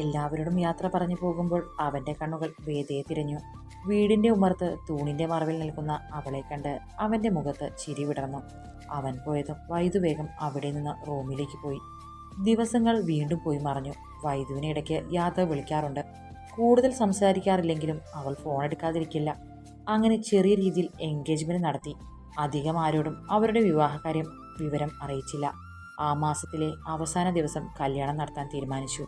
എല്ലാവരോടും യാത്ര പറഞ്ഞു പോകുമ്പോൾ അവന്റെ കണ്ണുകൾ വേദയെ തിരഞ്ഞു. വീടിന്റെ ഉമ്മർത്ത് തൂണിന്റെ മറവിൽ നിൽക്കുന്ന അവളെ കണ്ട് അവന്റെ മുഖത്ത് ചിരി വിടർന്നു. അവൻ പോയതും വൈദു വേഗം അവിടെ നിന്ന് റൂമിലേക്ക് പോയി. ദിവസങ്ങൾ വീണ്ടും പോയി മറഞ്ഞു. വൈദുവിനെ ഇടയ്ക്ക് യാത്ര വിളിക്കാറുണ്ട്. കൂടുതൽ സംസാരിക്കാറില്ലെങ്കിലും അവൾ ഫോൺ എടുക്കാതിരിക്കില്ല. അങ്ങനെ ചെറിയ രീതിയിൽ എൻഗേജ്മെന്റ് നടത്തി. അധികം ആരോടും അവരുടെ വിവാഹകാര്യം വിവരം അറിയിച്ചില്ല. ആ മാസത്തിലെ അവസാന ദിവസം കല്യാണം നടത്താൻ തീരുമാനിച്ചു.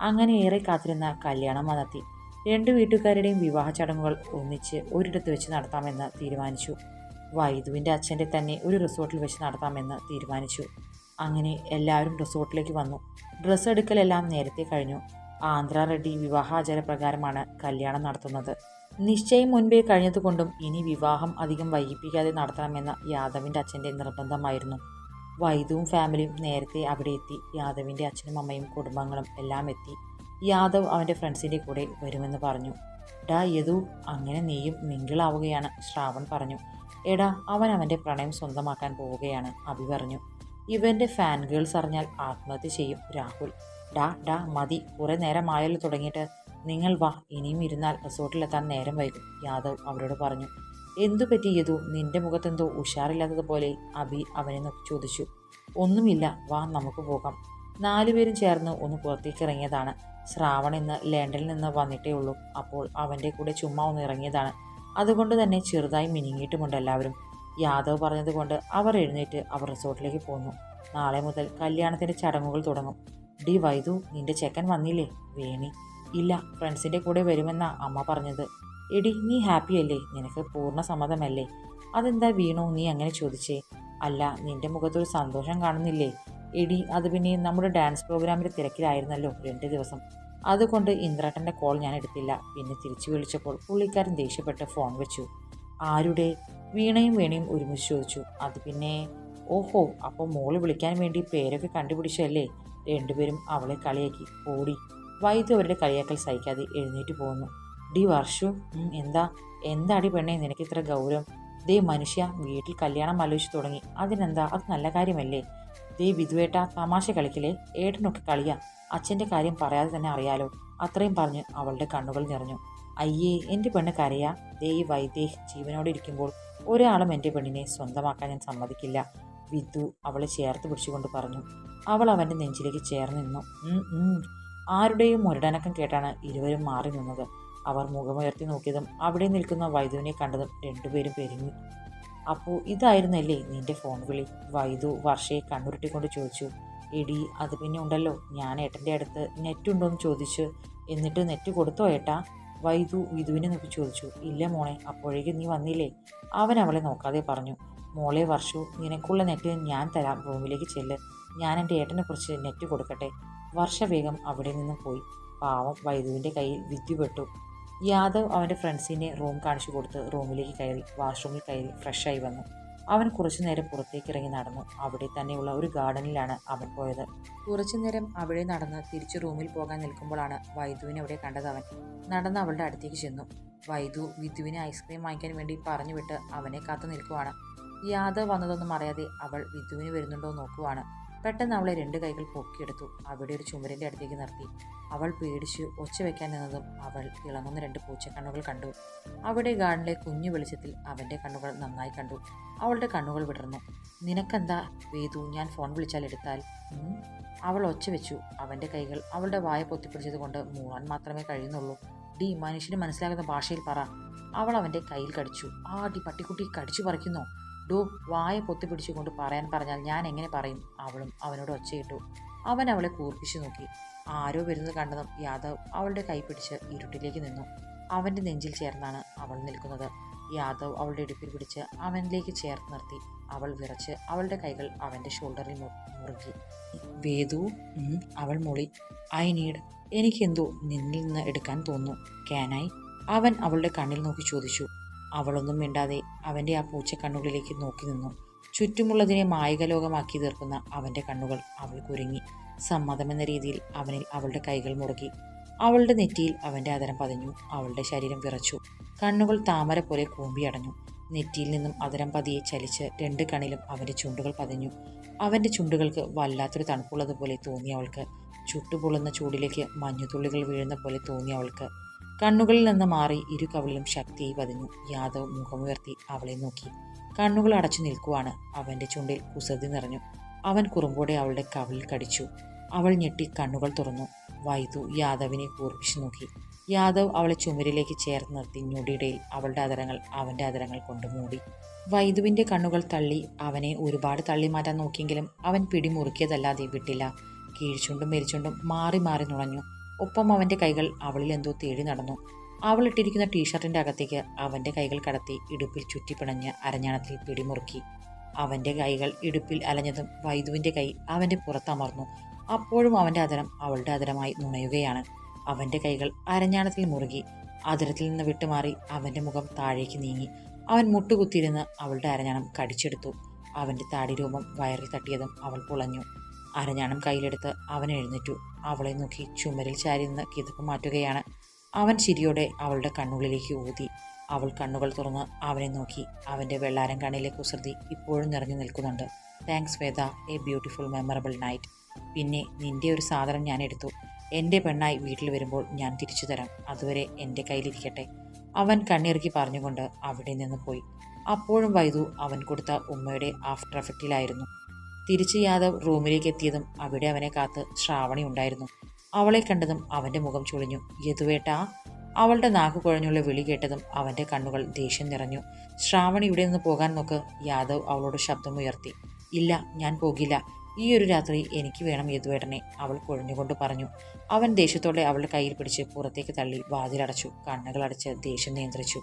അങ്ങനെ ഏറെ കാത്തിരുന്ന കല്യാണം വന്നെത്തി രണ്ട് വീട്ടുകാരുടെയും വിവാഹ ചടങ്ങുകൾ ഒന്നിച്ച് ഒരിടത്ത് വെച്ച് നടത്താമെന്ന് തീരുമാനിച്ചു. വൈദുവിന്റെ അച്ഛന്റെ തന്നെ ഒരു റിസോർട്ടിൽ വെച്ച് നടത്താമെന്ന് തീരുമാനിച്ചു. അങ്ങനെ എല്ലാവരും റിസോർട്ടിലേക്ക് വന്നു. ഡ്രസ്സ് എടുക്കലെല്ലാം നേരത്തെ കഴിഞ്ഞു. ആന്ധ്ര റെഡ്ഡി വിവാഹാചാര പ്രകാരമാണ് കല്യാണം നടത്തുന്നത്. നിശ്ചയം മുൻപേ കഴിഞ്ഞതുകൊണ്ടും ഇനി വിവാഹം അധികം വൈകിപ്പിക്കാതെ നടത്തണമെന്ന യാദവിന്റെ അച്ഛന്റെ നിർബന്ധമായിരുന്നു. വൈദുവും ഫാമിലിയും നേരത്തെ അവിടെ എത്തി. യാദവിന്റെ അച്ഛനും അമ്മയും കുടുംബങ്ങളും എല്ലാം എത്തി. യാദവ് അവന്റെ ഫ്രണ്ട്സിന്റെ കൂടെ വരുമെന്ന് പറഞ്ഞു. ഡാ യദു അങ്ങനെ നീയും മിങ്കിളാവുകയാണ് ശ്രാവൺ പറഞ്ഞു. എടാ അവൻ അവന്റെ പ്രണയം സ്വന്തമാക്കാൻ പോവുകയാണ് അഭി പറഞ്ഞു. ഇവന്റെ ഫാൻ ഗേൾസ് അറിഞ്ഞാൽ ആത്മഹത്യ ചെയ്യും രാഹുൽ. ഡാ ഡാ മതി. കുറേ നേരമായാലും തുടങ്ങിയിട്ട്. നിങ്ങൾ വാ ഇനിയും ഇരുന്നാൽ റിസോർട്ടിലെത്താൻ നേരം വൈകും യാദവ് അവരോട് പറഞ്ഞു. എന്തു പറ്റിയതു നിന്റെ മുഖത്തെന്തോ ഉഷാറില്ലാത്തതുപോലെ അബി അവനെ നോക്കി ചോദിച്ചു. ഒന്നുമില്ല വാ നമുക്ക് പോകാം. നാലുപേരും ചേർന്ന് ഒന്ന് പുറത്തേക്ക് ഇറങ്ങിയതാണ്. ശ്രാവൺ ഇന്ന് ലണ്ടനിൽ നിന്ന് വന്നിട്ടേ ഉള്ളൂ. അപ്പോൾ അവന്റെ കൂടെ ചുമ്മാ ഒന്ന് ഇറങ്ങിയതാണ്. അതുകൊണ്ട് തന്നെ ചെറുതായി മിനിങ്ങിയിട്ടുമുണ്ട് എല്ലാവരും. യാദവ് പറഞ്ഞതുകൊണ്ട് അവർ എഴുന്നേറ്റ് അവർ റിസോർട്ടിലേക്ക് പോന്നു. നാളെ മുതൽ കല്യാണത്തിന്റെ ചടങ്ങുകൾ തുടങ്ങും. ഡി വൈദു നിന്റെ ചെക്കൻ വന്നില്ലേ? വേണി. ഇല്ല ഫ്രണ്ട്സിന്റെ കൂടെ വരുമെന്നാ അമ്മ പറഞ്ഞത്. എടി നീ ഹാപ്പി അല്ലേ? നിനക്ക് പൂർണ സമ്മതമല്ലേ? അതെന്താ വീണു? നീ അങ്ങനെ ചോദിച്ചേ. അല്ല നിന്റെ മുഖത്തൊരു സന്തോഷം കാണുന്നില്ലേ? എടി അത് പിന്നെ നമ്മുടെ ഡാൻസ് പ്രോഗ്രാമിന്റെ തിരക്കിലായിരുന്നല്ലോ രണ്ട് ദിവസം. അതുകൊണ്ട് ഇന്ദ്രാട്ടന്റെ കോൾ ഞാൻ എടുത്തില്ല. പിന്നെ തിരിച്ചു വിളിച്ചപ്പോൾ പുള്ളിക്കാരൻ ദേഷ്യപ്പെട്ട് ഫോൺ വെച്ചു. ആരുടെ? വീണയും വേണയും ഒരുമിച്ച് ചോദിച്ചു. അത് പിന്നെ ഓഹോ അപ്പോൾ മോൾ വിളിക്കാൻ വേണ്ടി പേരൊക്കെ കണ്ടുപിടിച്ചല്ലേ രണ്ടുപേരും അവളെ കളിയാക്കി. ഓടി. വൈദ്യു അവരുടെ കളിയാക്കൽ സഹിക്കാതെ എഴുന്നേറ്റ് പോകുന്നു. ഡി വർഷു എന്താ എന്താടി പെണ്ണെ നിനക്ക് ഇത്ര ഗൗരവം ദേ മനുഷ്യ വീട്ടിൽ കല്യാണം ആലോചിച്ച് തുടങ്ങി. അതിനെന്താ അത് നല്ല കാര്യമല്ലേ? ദേ വിധുവേട്ട തമാശ കളിക്കലേ ഏട്ടനൊക്കെ കളിയാ. അച്ഛന്റെ കാര്യം പറയാതെ തന്നെ അറിയാലോ? അത്രയും പറഞ്ഞ് അവളുടെ കണ്ണുകൾ നിറഞ്ഞു. അയ്യേ എന്റെ പെണ്ണ് കരയാ? ദേ ഈ വൈദേഹ് ജീവനോടെ ഇരിക്കുമ്പോൾ ഒരാളും എന്റെ പെണ്ണിനെ സ്വന്തമാക്കാൻ ഞാൻ സമ്മതിക്കില്ല. വിധു അവളെ ചേർത്ത് പിടിച്ചുകൊണ്ട് പറഞ്ഞു. അവൾ അവന്റെ നെഞ്ചിലേക്ക് ചേർന്ന് നിന്നു. ആരുടെയും മുരടനക്കം കേട്ടാണ് ഇരുവരും മാറി നിന്നത്. അവർ മുഖമുയർത്തി നോക്കിയതും അവിടെ നിൽക്കുന്ന വൈദുവിനെ കണ്ടതും രണ്ടുപേരും പെരുങ്ങി. അപ്പോൾ ഇതായിരുന്നല്ലേ നിന്റെ ഫോൺ വിളി? വൈദു വർഷയെ കണ്ണുരുട്ടിക്കൊണ്ട് ചോദിച്ചു. എടി അത് പിന്നെ ഉണ്ടല്ലോ. ഞാൻ ഏട്ടന്റെ അടുത്ത് നെറ്റ് ഉണ്ടോയെന്ന് ചോദിച്ചു എന്നിട്ട് നെറ്റ് കൊടുത്തോ ഏട്ടാ? വൈദു വിധുവിനെ നോക്കി ചോദിച്ചു. ഇല്ല മോളെ അപ്പോഴേക്കും നീ വന്നില്ലേ? അവൻ അവളെ നോക്കാതെ പറഞ്ഞു. മോളെ വർഷു നിനക്കുള്ള നെറ്റ് ഞാൻ തരാം. റൂമിലേക്ക് ചെല്ല്. ഞാൻ എന്റെ ഏട്ടനെ കുറിച്ച് നെറ്റ് കൊടുക്കട്ടെ. വർഷ വേഗം അവിടെ നിന്ന് പോയി. പാവം വൈദുവിന്റെ കയ്യിൽ വിദ്യുപെട്ടു യാദവ് അവന്റെ ഫ്രണ്ട്സിനെ റൂം കാണിച്ചു കൊടുത്ത് റൂമിലേക്ക് കയറി വാഷ്റൂമിൽ കയറി ഫ്രഷായി വന്നു. അവൻ കുറച്ചു നേരം പുറത്തേക്ക് ഇറങ്ങി നടന്നു. അവിടെ തന്നെയുള്ള ഒരു ഗാർഡനിലാണ് അവൻ പോയത്. കുറച്ചു നേരം അവിടെ നടന്ന് തിരിച്ച് റൂമിൽ പോകാൻ നിൽക്കുമ്പോഴാണ് വൈദുവിനെ അവിടെ കണ്ടത് അവൻ. നടന്ന് അവളുടെ അടുത്തേക്ക് ചെന്നു. വൈദു വിധുവിനെ ഐസ്ക്രീം വാങ്ങിക്കാൻ വേണ്ടി പറഞ്ഞു വിട്ട് അവനെ കാത്തു നിൽക്കുവാണ്. യാദവ് വന്നതൊന്നും അറിയാതെ അവൾ വിധുവിന് വരുന്നുണ്ടോ നോക്കുവാണ്. പെട്ടെന്ന് അവളെ രണ്ട് കൈകൾ പൊക്കിയെടുത്തു. അവിടെ ഒരു ചുമരിന്റെ അടുത്തേക്ക് നിർത്തി. അവൾ പേടിച്ച് ഒച്ച വെക്കാൻ നിന്നതും അവൾ തിളങ്ങുന്ന രണ്ട് പൂച്ചക്കണ്ണുകൾ കണ്ടു. അവിടെ ഗാർഡനിലെ കുഞ്ഞു വെളിച്ചത്തിൽ അവന്റെ കണ്ണുകൾ നന്നായി കണ്ടു. അവളുടെ കണ്ണുകൾ വിടർന്നു. നിനക്കെന്താ വേദു? ഞാൻ ഫോൺ വിളിച്ചാൽ എടുത്താൽ? അവൾ ഒച്ച വെച്ചു. അവന്റെ കൈകൾ അവളുടെ വായ പൊത്തിപ്പിടിച്ചത് കൊണ്ട് മൂളാൻ മാത്രമേ കഴിയുന്നുള്ളൂ. ഡി മനുഷ്യന് മനസ്സിലാകുന്ന ഭാഷയിൽ പറ. അവൾ അവന്റെ കയ്യിൽ കടിച്ചു. ആ ഡി പട്ടിക്കുട്ടി കടിച്ചു പറിക്കുന്നോ. ഡോ വായ പൊത്തി പിടിച്ചുകൊണ്ട് പറയാൻ പറഞ്ഞാൽ ഞാൻ എങ്ങനെ പറയും? അവളും അവനോട് ഒച്ചയിട്ടു. അവൻ അവളെ കൂർപ്പിച്ചു നോക്കി. ആരോ വരുന്നത് കണ്ടതും യാദവ് അവളുടെ കൈ പിടിച്ച് ഇരുട്ടിലേക്ക് നിന്നു. അവന്റെ നെഞ്ചിൽ ചേർന്നാണ് അവൾ നിൽക്കുന്നത്. യാദവ് അവളുടെ ഇടുപ്പിൽ പിടിച്ച് അവനിലേക്ക് ചേർത്ത് നിർത്തി. അവൾ വിറച്ച് അവളുടെ കൈകൾ അവന്റെ ഷോൾഡറിൽ മുറുകി വേദു അവൾ മൊളി. I need. എനിക്കെന്തോ നിന്നിൽ നിന്ന് എടുക്കാൻ തോന്നുന്നു. ക്യാനായി അവൻ അവളുടെ കണ്ണിൽ നോക്കി ചോദിച്ചു. അവളൊന്നും മിണ്ടാതെ അവന്റെ ആ പൂച്ച കണ്ണുകളിലേക്ക് നോക്കി നിന്നു. ചുറ്റുമുള്ളതിനെ മായികലോകമാക്കി തീർക്കുന്ന അവന്റെ കണ്ണുകൾ അവൾ കുരുങ്ങി. സമ്മതമെന്ന രീതിയിൽ അവനിൽ അവളുടെ കൈകൾ മുറുകി. അവളുടെ നെറ്റിയിൽ അവന്റെ അതരം പതിഞ്ഞു. അവളുടെ ശരീരം വിറച്ചു. കണ്ണുകൾ താമര പോലെ കൂമ്പിയടഞ്ഞു. നെറ്റിയിൽ നിന്നും അതരം പതിയെ ചലിച്ച് രണ്ട് കണ്ണിലും അവന്റെ ചുണ്ടുകൾ പതിഞ്ഞു. അവന്റെ ചുണ്ടുകൾക്ക് വല്ലാത്തൊരു തണുപ്പുള്ളതുപോലെ തോന്നി അവൾക്ക്. ചുട്ടുപൊള്ളുന്ന ചൂടിലേക്ക് മഞ്ഞുതുള്ളികൾ വീഴുന്ന പോലെ തോന്നി അവൾക്ക്. കണ്ണുകളിൽ നിന്ന് മാറി ഇരു കവിളിലും ശക്തിയായി പതിഞ്ഞു. യാദവ് മുഖമുയർത്തി അവളെ നോക്കി. കണ്ണുകൾ അടച്ചു നിൽക്കുവാണ്. അവന്റെ ചുണ്ടിൽ കുസൃതി നിറഞ്ഞു. അവൻ കുറുമ്പോടെ അവളുടെ കവിളിൽ കടിച്ചു. അവൾ ഞെട്ടി കണ്ണുകൾ തുറന്നു. വൈദു യാദവിനെ കൂർപ്പിച്ചു നോക്കി. യാദവ് അവളെ ചുമരിലേക്ക് ചേർത്ത് നിർത്തി ഞൊടിയിടയിൽ അവളുടെ അതരങ്ങൾ അവന്റെ അതരങ്ങൾ കൊണ്ട് മൂടി. വൈദുവിന്റെ കണ്ണുകൾ തള്ളി അവനെ ഒരുപാട് തള്ളി മാറ്റാൻ നോക്കിയെങ്കിലും അവൻ പിടിമുറുക്കിയതല്ലാതെ വിട്ടില്ല. കീഴ്ചുണ്ടും മെരിച്ചുണ്ടും മാറി മാറി നുണഞ്ഞു. ഒപ്പം അവന്റെ കൈകൾ അവളിൽ എന്തോ തേടി നടന്നു. അവൾ ഇട്ടിരിക്കുന്ന ടീഷർട്ടിന്റെ അകത്തേക്ക് അവന്റെ കൈകൾ കടത്തി ഇടുപ്പിൽ ചുറ്റിപ്പിണഞ്ഞ് അരഞ്ഞാണത്തിൽ പിടിമുറുക്കി. അവന്റെ കൈകൾ ഇടുപ്പിൽ അലഞ്ഞതും വൈദുവിന്റെ കൈ അവന്റെ പുറത്തമർന്നു അപ്പോഴും അവന്റെ അതരം അവളുടെ അതരമായി നുണയുകയാണ്. അവന്റെ കൈകൾ അരഞ്ഞാണത്തിൽ മുറുകി അതിരത്തിൽ നിന്ന് വിട്ടുമാറി അവന്റെ മുഖം താഴേക്ക് നീങ്ങി. അവൻ മുട്ടുകുത്തിയിരുന്ന് അവളുടെ അരഞ്ഞാണം കടിച്ചെടുത്തു. അവന്റെ താടി രൂപം വയറിൽ തട്ടിയതും അവൾ പുളഞ്ഞു. അരഞ്ഞാണം കയ്യിലെടുത്ത് അവൻ എഴുന്നേറ്റു. അവളെ നോക്കി ചുമരിൽ ചാരി നിന്ന് കിതപ്പ് മാറ്റുകയാണ്. അവൻ ചിരിയോടെ അവളുടെ കണ്ണുകളിലേക്ക് ഊതി. അവൾ കണ്ണുകൾ തുറന്ന് അവനെ നോക്കി. അവന്റെ വെള്ളാരം കണ്ണിലെ കുസൃതി ഇപ്പോഴും നിറഞ്ഞു നിൽക്കുന്നുണ്ട്. Thanks Veda. A beautiful memorable night പിന്നെ നിന്റെ ഒരു സാധനം ഞാൻ എടുത്തു. എന്റെ പെണ്ണായി വീട്ടിൽ വരുമ്പോൾ ഞാൻ തിരിച്ചു തരാം. അതുവരെ എന്റെ കയ്യിലിരിക്കട്ടെ. അവൻ കണ്ണിറുക്കി പറഞ്ഞുകൊണ്ട് അവിടെ നിന്ന് പോയി. അപ്പോഴും വൈദു അവൻ കൊടുത്ത ഉമ്മയുടെ ആഫ്റ്റർ എഫക്റ്റിലായിരുന്നു തിരിച്ച് യാദവ് റൂമിലേക്ക് എത്തിയതും അവിടെ അവനെ കാത്ത് ശ്രാവണി ഉണ്ടായിരുന്നു. അവളെ കണ്ടതും അവന്റെ മുഖം ചുളിഞ്ഞു. യദുവേട്ടാ അവളുടെ നാക്ക് കുഴഞ്ഞുള്ള വിളി കേട്ടതും അവന്റെ കണ്ണുകൾ ദേഷ്യം നിറഞ്ഞു. ശ്രാവണി ഇവിടെ നിന്ന് പോകാൻ നോക്ക് യാദവ് അവളോട് ശബ്ദമുയർത്തി. ഇല്ല ഞാൻ പോകില്ല. ഈ ഒരു രാത്രി എനിക്ക് വേണം യദുവേട്ടനെ അവൾ കുഴഞ്ഞുകൊണ്ട് പറഞ്ഞു. അവൻ ദേഷ്യത്തോടെ അവളുടെ കയ്യിൽ പിടിച്ച് പുറത്തേക്ക് തള്ളി വാതിലടച്ചു. കണ്ണുകളടച്ച് ദേഷ്യം നിയന്ത്രിച്ചു.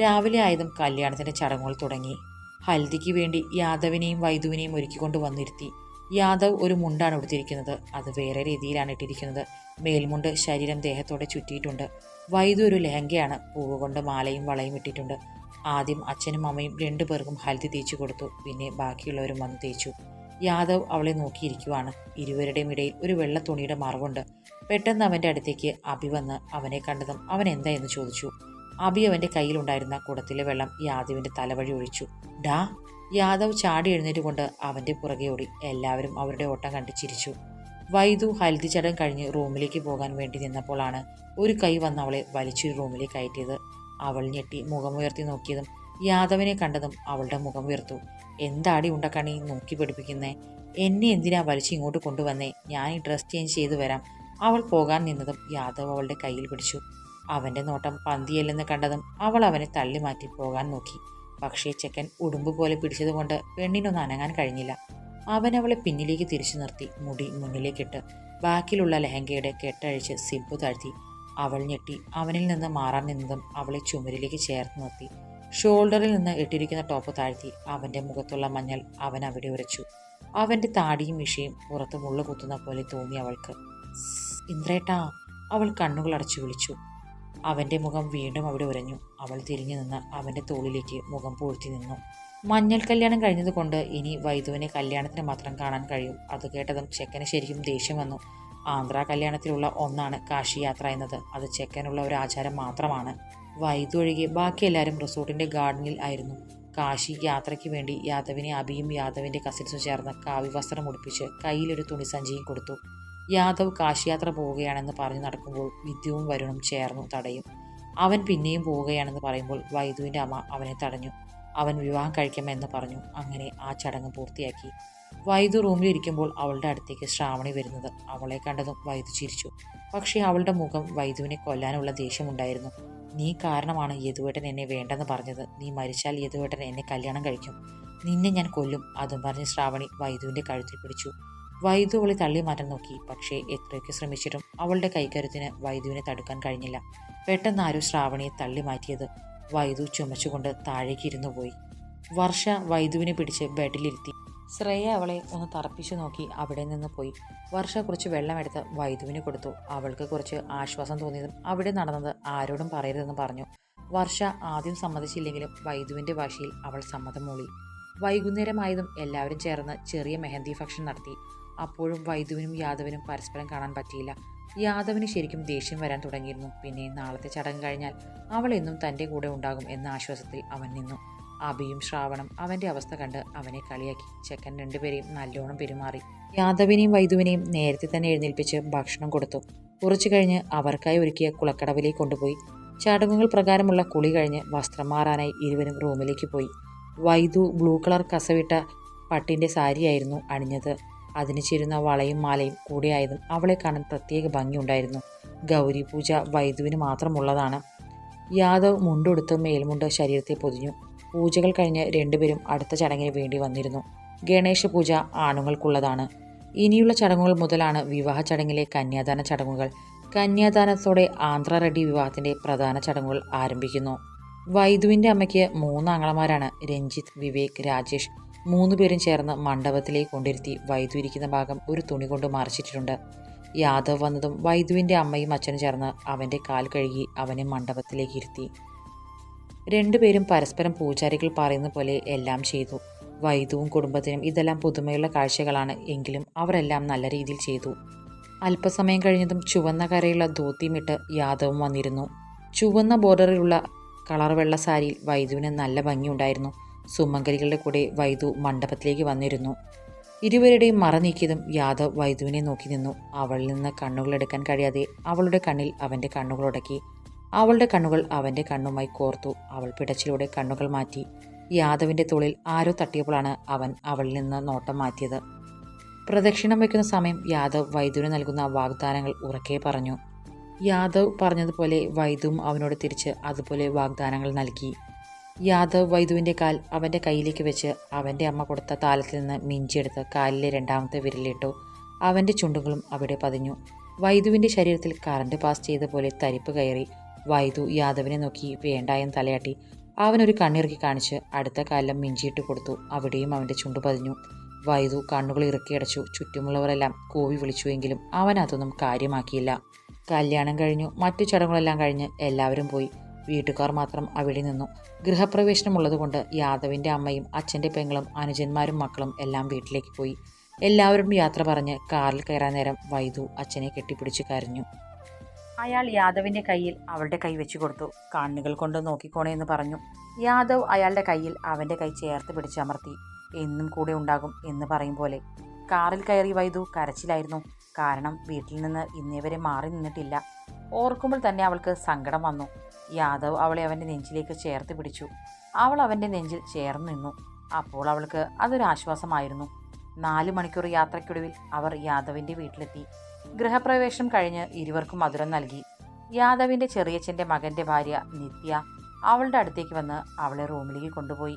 രാവിലെ ആയതും കല്യാണത്തിന്റെ ചടങ്ങുകൾ തുടങ്ങി. ഹൽദിക്ക് വേണ്ടി യാദവിനെയും വൈദുവിനെയും ഒരുക്കിക്കൊണ്ട് വന്നിരുത്തി. യാദവ് ഒരു മുണ്ടാണ് ഉടുത്തിരിക്കുന്നത്. അത് വേറെ രീതിയിലാണ് ഇട്ടിരിക്കുന്നത്. മേൽമുണ്ട് ശരീരം ദേഹത്തോടെ ചുറ്റിയിട്ടുണ്ട്. വൈദു ഒരു ലഹങ്കയാണ്. പൂവ് കൊണ്ട് മാലയും വളയും ഇട്ടിട്ടുണ്ട്. ആദ്യം അച്ഛനും അമ്മയും രണ്ടു പേർക്കും ഹൽദി തേച്ചു കൊടുത്തു. പിന്നെ ബാക്കിയുള്ളവരും വന്ന് തേച്ചു. യാദവ് അവളെ നോക്കിയിരിക്കുവാണ്. ഇരുവരുടെയും ഇടയിൽ ഒരു വെള്ള തുണിയുടെ മറവുണ്ട്. പെട്ടെന്ന് അവന്റെ അടുത്തേക്ക് അഭി വന്ന് അവനെ കണ്ടതും അവൻ എന്താ എന്ന് ചോദിച്ചു. അഭി അവന്റെ കയ്യിലുണ്ടായിരുന്ന കുടത്തിലെ വെള്ളം യാദവിന്റെ തലവഴി ഒഴിച്ചു. ഡാ യാദവ് ചാടി എഴുന്നേറ്റ് കൊണ്ട് അവന്റെ പുറകെ ഓടി. എല്ലാവരും അവരുടെ ഓട്ടം കണ്ട് ചിരിച്ചു. വൈദു ഹൽദി ചടങ്ങ് കഴിഞ്ഞ് റൂമിലേക്ക് പോകാൻ വേണ്ടി നിന്നപ്പോഴാണ് ഒരു കൈ വന്ന് അവളെ വലിച്ചൊരു റൂമിലേക്ക് കയറ്റിയത്. അവൾ ഞെട്ടി മുഖമുയർത്തി നോക്കിയതും യാദവിനെ കണ്ടതും അവളുടെ മുഖം ഉയർത്തു. എന്താടി ഉണ്ടക്കണി നോക്കി പഠിപ്പിക്കുന്നേ? എന്നെ എന്തിനാ വലിച്ച് ഇങ്ങോട്ട് കൊണ്ടുവന്നേ? ഞാൻ ഈ ഡ്രസ് ചേഞ്ച് ചെയ്തു വരാം. അവൾ പോകാൻ നിന്നതും യാദവ് അവളുടെ കയ്യിൽ പിടിച്ചു. അവന്റെ നോട്ടം പന്തിയല്ലെന്ന് കണ്ടതും അവൾ അവനെ തള്ളി മാറ്റി പോകാൻ നോക്കി. പക്ഷേ ചെക്കൻ ഉടുമ്പ് പോലെ പിടിച്ചതുകൊണ്ട് പെണ്ണിനൊന്നും അനങ്ങാൻ കഴിഞ്ഞില്ല. അവൻ അവളെ പിന്നിലേക്ക് തിരിച്ചു നിർത്തി മുടി മുന്നിലേക്കിട്ട്. ബാക്കിലുള്ള ലഹങ്കയുടെ കെട്ടഴിച്ച് സിബ് താഴ്ത്തി. അവൾ ഞെട്ടി അവനിൽ നിന്ന് മാറാൻ നിന്നതും അവളെ ചുമരിലേക്ക് ചേർത്ത് നിർത്തി. ഷോൾഡറിൽ നിന്ന് ഇട്ടിരിക്കുന്ന ടോപ്പ് താഴ്ത്തി അവന്റെ മുഖത്തുള്ള മഞ്ഞൾ അവൻ അവിടെ ഉരച്ചു. അവന്റെ താടിയും മിഷയും പുറത്ത് മുള്ളു കുത്തുന്ന പോലെ തോന്നി അവൾക്ക്. ഇന്ദ്രേട്ടാ അവൾ കണ്ണുകൾ അടച്ചു വിളിച്ചു. അവന്റെ മുഖം വീണ്ടും അവിടെ ഉരഞ്ഞു. അവൾ തിരിഞ്ഞു നിന്ന് അവന്റെ തോളിലേക്ക് മുഖം പൂഴ്ത്തി നിന്നു. മഞ്ഞൾ കല്യാണം കഴിഞ്ഞതുകൊണ്ട് ഇനി വൈദുവിനെ കല്യാണത്തിന് മാത്രം കാണാൻ കഴിയും. അത് കേട്ടതും ചെക്കന് ശരിക്കും ദേഷ്യം വന്നു. ആന്ധ്ര കല്യാണത്തിലുള്ള ഒന്നാണ് കാശി യാത്ര എന്നത്. അത് ചെക്കനുള്ള ഒരു ആചാരം മാത്രമാണ്. വൈദു ഒഴികെ ബാക്കി എല്ലാവരും റിസോർട്ടിന്റെ ഗാർഡനിൽ ആയിരുന്നു. കാശി യാത്രയ്ക്ക് വേണ്ടി യാദവിനെ അബിയും യാദവിന്റെ കസിൻസും ചേർന്ന് കാവി വസ്ത്രം ഉടുപ്പിച്ച് കയ്യിലൊരു തുണിസഞ്ചിയും കൊടുത്തു. യാദവ് കാശിയാത്ര പോവുകയാണെന്ന് പറഞ്ഞു നടക്കുമ്പോൾ വിദ്യവും വരുണും ചേർന്നു തടയും. അവൻ പിന്നെയും പോവുകയാണെന്ന് പറയുമ്പോൾ വൈദുവിന്റെ അമ്മ അവനെ തടഞ്ഞു. അവൻ വിവാഹം കഴിക്കാമെന്ന് പറഞ്ഞു. അങ്ങനെ ആ ചടങ്ങ് പൂർത്തിയാക്കി. വൈദു റൂമിലിരിക്കുമ്പോൾ അവളുടെ അടുത്തേക്ക് ശ്രാവണി വരുന്നത്. അവളെ കണ്ടതും വൈദു ചിരിച്ചു. പക്ഷേ അവളുടെ മുഖം വൈദുവിനെ കൊല്ലാനുള്ള ദേഷ്യമുണ്ടായിരുന്നു. നീ കാരണമാണ് യദുവേട്ടൻ എന്നെ വേണ്ടെന്ന് പറഞ്ഞത്. നീ മരിച്ചാൽ യദുവേട്ടൻ എന്നെ കല്യാണം കഴിക്കും. നിന്നെ ഞാൻ കൊല്ലും അതും പറഞ്ഞ് ശ്രാവണി വൈദുവിന്റെ കഴുത്തിൽ പിടിച്ചു. വൈദു അവളെ തള്ളി മാറ്റാൻ നോക്കി. പക്ഷേ എത്രയൊക്കെ ശ്രമിച്ചിട്ടും അവളുടെ കൈക്കരുത്തിന് വൈദുവിനെ തടുക്കാൻ കഴിഞ്ഞില്ല. പെട്ടെന്ന് ആരോ ശ്രാവണിയെ തള്ളി മാറ്റിയത്. വൈദു ചുമച്ചുകൊണ്ട് താഴേക്ക് ഇരുന്നു പോയി. വർഷ വൈദുവിനെ പിടിച്ച് ബെഡിലിരുത്തി. ശ്രേയ അവളെ ഒന്ന് തറപ്പിച്ചു നോക്കി അവിടെ നിന്ന് പോയി. വർഷ കുറച്ച് വെള്ളമെടുത്ത് വൈദുവിന് കൊടുത്തു. അവൾക്ക് കുറച്ച് ആശ്വാസം തോന്നിയതും അവിടെ നടന്നത് ആരോടും പറയരുതെന്ന് പറഞ്ഞു. വർഷ ആദ്യം സമ്മതിച്ചില്ലെങ്കിലും വൈദുവിന്റെ ഭാഷയിൽ അവൾ സമ്മതം മൂളി. വൈകുന്നേരമായതും എല്ലാവരും ചേർന്ന് ചെറിയ മെഹന്തി ഫംഗ്ഷൻ നടത്തി. അപ്പോഴും വൈദുവിനും യാദവിനും പരസ്പരം കാണാൻ പറ്റിയില്ല. യാദവിന് ശരിക്കും ദേഷ്യം വരാൻ തുടങ്ങിയിരുന്നു. പിന്നെ നാളത്തെ ചടങ്ങ് കഴിഞ്ഞാൽ അവൾ എന്നും തന്റെ കൂടെ ഉണ്ടാകും എന്ന ആശ്വാസത്തിൽ അവൻ നിന്നു. അഭിയും ശ്രാവണം അവന്റെ അവസ്ഥ കണ്ട് അവനെ കളിയാക്കി. ചെക്കൻ രണ്ടുപേരെയും നല്ലോണം പെരുമാറി. യാദവിനെയും വൈദുവിനെയും നേരത്തെ തന്നെ എഴുന്നേൽപ്പിച്ച് ഭക്ഷണം കൊടുത്തു. കുറച്ചു കഴിഞ്ഞ് അവർക്കായി ഒരുക്കിയ കുളക്കടവിലേക്ക് കൊണ്ടുപോയി. ചടങ്ങുകൾ പ്രകാരമുള്ള കുളി കഴിഞ്ഞ് വസ്ത്രം മാറാനായി ഇരുവരും റൂമിലേക്ക് പോയി. വൈദു ബ്ലൂ കളർ കസവിട്ട പട്ടിന്റെ സാരിയായിരുന്നു അണിഞ്ഞത്. അതിന് ചേരുന്ന വളയും മാലയും കൂടെയായതും അവളെ കാണാൻ പ്രത്യേക ഭംഗിയുണ്ടായിരുന്നു. ഗൗരി പൂജ വൈദുവിന് മാത്രമുള്ളതാണ്. യാദവ് മുണ്ടുടുത്ത് മേൽമുണ്ട് ശരീരത്തെ പൊതിഞ്ഞു. പൂജകൾ കഴിഞ്ഞ് രണ്ടുപേരും അടുത്ത ചടങ്ങിന് വേണ്ടി വന്നിരുന്നു. ഗണേശ പൂജ ആണുങ്ങൾക്കുള്ളതാണ്. ഇനിയുള്ള ചടങ്ങുകൾ മുതലാണ് വിവാഹ ചടങ്ങിലെ കന്യാദാന ചടങ്ങുകൾ. കന്യാദാനത്തോടെ ആന്ധ്ര റെഡ്ഡി വിവാഹത്തിന്റെ പ്രധാന ചടങ്ങുകൾ ആരംഭിക്കുന്നു. വൈദുവിന്റെ അമ്മയ്ക്ക് മൂന്ന് ആങ്ങളമാരാണ് രഞ്ജിത്ത് വിവേക് രാജേഷ്. മൂന്ന് പേരും ചേർന്ന് മണ്ഡപത്തിലേക്ക് കൊണ്ടിരുത്തി വൈദു ഇരിക്കുന്ന ഭാഗം ഒരു തുണി കൊണ്ട് മറച്ചിട്ടിട്ടുണ്ട്. യാദവ് വന്നതും വൈദുവിന്റെ അമ്മയും അച്ഛനും ചേർന്ന് അവന്റെ കാൽ കഴുകി അവനെ മണ്ഡപത്തിലേക്ക് ഇരുത്തി. രണ്ടുപേരും പരസ്പരം പൂജാരികൾ പറയുന്ന പോലെ എല്ലാം ചെയ്തു. വൈദുവും കുടുംബത്തിനും ഇതെല്ലാം പുതുമയുള്ള കാഴ്ചകളാണ് എങ്കിലും അവരെല്ലാം നല്ല രീതിയിൽ ചെയ്തു. അല്പസമയം കഴിഞ്ഞതും ചുവന്ന കരയുള്ള ധോത്തിയുമിട്ട് യാദവും വന്നിരുന്നു. ചുവന്ന ബോർഡറിലുള്ള കളർ വെള്ള സാരിയിൽ വൈദുവിന് നല്ല ഭംഗിയുണ്ടായിരുന്നു. സുമംഗലികളുടെ കൂടെ വൈദു മണ്ഡപത്തിലേക്ക് വന്നിരുന്നു. ഇരുവരുടെയും മറ നീക്കിയതും യാദവ് വൈദുവിനെ നോക്കി നിന്നു. അവളിൽ നിന്ന് കണ്ണുകൾ എടുക്കാൻ കഴിയാതെ അവളുടെ കണ്ണിൽ അവന്റെ കണ്ണുകളുടക്കി അവളുടെ കണ്ണുകൾ അവന്റെ കണ്ണുമായി കോർത്തു. അവൾ പിടച്ചിലൂടെ കണ്ണുകൾ മാറ്റി. യാദവിന്റെ തോളിൽ ആരോ തട്ടിയപ്പോഴാണ് അവൻ അവളിൽ നിന്ന് നോട്ടം മാറ്റിയത്. പ്രദക്ഷിണം വയ്ക്കുന്ന സമയം യാദവ് വൈദ്യുവിന് നൽകുന്ന വാഗ്ദാനങ്ങൾ ഉറക്കെ പറഞ്ഞു. യാദവ് പറഞ്ഞതുപോലെ വൈദ്യുവും അവനോട് തിരിച്ച് അതുപോലെ വാഗ്ദാനങ്ങൾ നൽകി. യാദവ് വൈദുവിന്റെ കാൽ അവന്റെ കയ്യിലേക്ക് വെച്ച് അവന്റെ അമ്മ കൊടുത്ത താലത്തിൽ നിന്ന് മിഞ്ചിയെടുത്ത് കാലിലെ രണ്ടാമത്തെ വിരലിട്ടു. അവന്റെ ചുണ്ടുകളും അവിടെ പതിഞ്ഞു. വൈദുവിന്റെ ശരീരത്തിൽ കറണ്ട് പാസ് ചെയ്ത പോലെ തരിപ്പ് കയറി. വൈദു യാദവിനെ നോക്കി വേണ്ടായെന്ന് തലയാട്ടി. അവനൊരു കണ്ണിറുക്കി കാണിച്ച് അടുത്ത കാലം മിഞ്ചിയിട്ട് കൊടുത്തു. അവിടെയും അവന്റെ ചുണ്ടു പതിഞ്ഞു. വൈദു കണ്ണുകൾ ഇറക്കിയടച്ചു ചുറ്റുമുള്ളവരെല്ലാം കോവി വിളിച്ചുവെങ്കിലും അവൻ അതൊന്നും കാര്യമാക്കിയില്ല. കല്യാണം കഴിഞ്ഞു. മറ്റു ചടങ്ങുകളെല്ലാം കഴിഞ്ഞ് എല്ലാവരും പോയി. വീട്ടുകാർ മാത്രം അവിടെ നിന്നു. ഗൃഹപ്രവേശനമുള്ളതുകൊണ്ട് യാദവിന്റെ അമ്മയും അച്ഛന്റെ പെങ്ങളും അനുജന്മാരും മക്കളും എല്ലാം വീട്ടിലേക്ക് പോയി. എല്ലാവരും യാത്ര പറഞ്ഞ് കാറിൽ കയറാൻ നേരം വൈദു അച്ഛനെ കെട്ടിപ്പിടിച്ചു കരഞ്ഞു. അയാൾ യാദവിന്റെ കയ്യിൽ അവളുടെ കൈ വെച്ചു കൊടുത്തു. കണ്ണുകൾ കൊണ്ട് നോക്കിക്കോണേ എന്ന് പറഞ്ഞു. യാദവ് അയാളുടെ കയ്യിൽ അവന്റെ കൈ ചേർത്ത് പിടിച്ചമർത്തി എന്നും കൂടെ ഉണ്ടാകും എന്ന് പറയും പോലെ. കാറിൽ കയറി വൈദു കരച്ചിലായിരുന്നു. കാരണം വീട്ടിൽ നിന്ന് ഇന്നേവരെ മാറി നിന്നിട്ടില്ല. ഓർക്കുമ്പോൾ തന്നെ അവൾക്ക് സങ്കടം വന്നു. യാദവ് അവളെ അവന്റെ നെഞ്ചിലേക്ക് ചേർത്ത് പിടിച്ചു. അവൾ അവന്റെ നെഞ്ചിൽ ചേർന്ന് നിന്നു. അപ്പോൾ അവൾക്ക് അതൊരു ആശ്വാസമായിരുന്നു. നാല് മണിക്കൂർ യാത്രയ്ക്കൊടുവിൽ അവർ യാദവിന്റെ വീട്ടിലെത്തി. ഗൃഹപ്രവേശം കഴിഞ്ഞ് ഇരുവർക്കും മധുരം നൽകി. യാദവിന്റെ ചെറിയച്ഛന്റെ മകന്റെ ഭാര്യ നിത്യ അവളുടെ അടുത്തേക്ക് വന്ന് അവളെ റൂമിലേക്ക് കൊണ്ടുപോയി.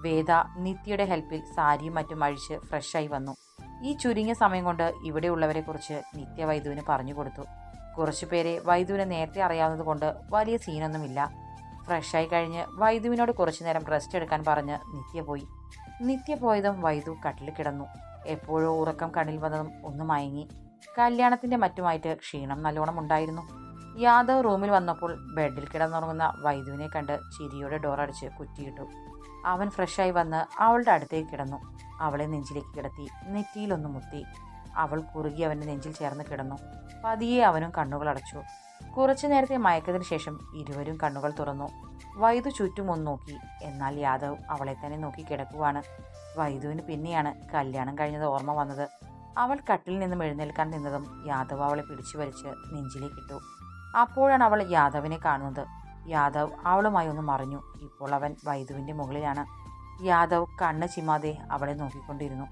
വേദ നിത്യയുടെ ഹെൽപ്പിൽ സാരിയും മറ്റും അഴിച്ച് ഫ്രഷായി വന്നു. ഈ ചുരുങ്ങിയ സമയം കൊണ്ട് ഇവിടെയുള്ളവരെക്കുറിച്ച് നിത്യ വൈദ്യുവിന് പറഞ്ഞു കൊടുത്തു. കുറച്ചു പേരെ വൈദുവിനെ നേരത്തെ അറിയാവുന്നതുകൊണ്ട് വലിയ സീനൊന്നുമില്ല. ഫ്രഷായി കഴിഞ്ഞ് വൈദുവിനോട് കുറച്ചു നേരം റെസ്റ്റ് എടുക്കാൻ പറഞ്ഞ് നിത്യ പോയി. നിത്യ പോയതും വൈദു കട്ടിൽ കിടന്നു. എപ്പോഴോ ഉറക്കം കണ്ണിൽ വന്നതും ഒന്ന് മയങ്ങി. കല്യാണത്തിന്റെ മറ്റുമായിട്ട് ക്ഷീണം നല്ലോണം ഉണ്ടായിരുന്നു. യാദവ് റൂമിൽ വന്നപ്പോൾ ബെഡിൽ കിടന്നുറങ്ങുന്ന വൈദുവിനെ കണ്ട് ചിരിയോടെ ഡോറടിച്ച് കുറ്റിയിട്ടു. അവൻ ഫ്രഷായി വന്ന് അവളുടെ അടുത്തേക്ക് കിടന്നു. അവളെ നെഞ്ചിലേക്ക് കിടത്തി നെറ്റിയിലൊന്ന് മുത്തി. അവൾ കുറുകി അവന്റെ നെഞ്ചിൽ ചേർന്ന് കിടന്നു. പതിയെ അവനും കണ്ണുകൾ അടച്ചു. കുറച്ചു നേരത്തെ മയക്കത്തിന് ശേഷം ഇരുവരും കണ്ണുകൾ തുറന്നു. വൈദു ചുറ്റും ഒന്ന് നോക്കി. എന്നാൽ യാദവ് അവളെ തന്നെ നോക്കി കിടക്കുവാണ്. വൈദുവിന് പിന്നെയാണ് കല്യാണം കഴിഞ്ഞത് ഓർമ്മ വന്നത്. അവൾ കട്ടിൽ നിന്നും എഴുന്നേൽക്കാൻ നിന്നതും യാദവ് അവളെ പിടിച്ചു വലിച്ച് നെഞ്ചിലേക്കിട്ടു അപ്പോഴാണ് അവൾ യാദവിനെ കാണുന്നത്. യാദവ് അവളുമായി ഒന്ന് മറിഞ്ഞു. ഇപ്പോൾ അവൻ വൈദുവിന്റെ മുകളിലാണ്. യാദവ് കണ്ണ് ചിമ്മാതെ അവളെ നോക്കിക്കൊണ്ടിരുന്നു.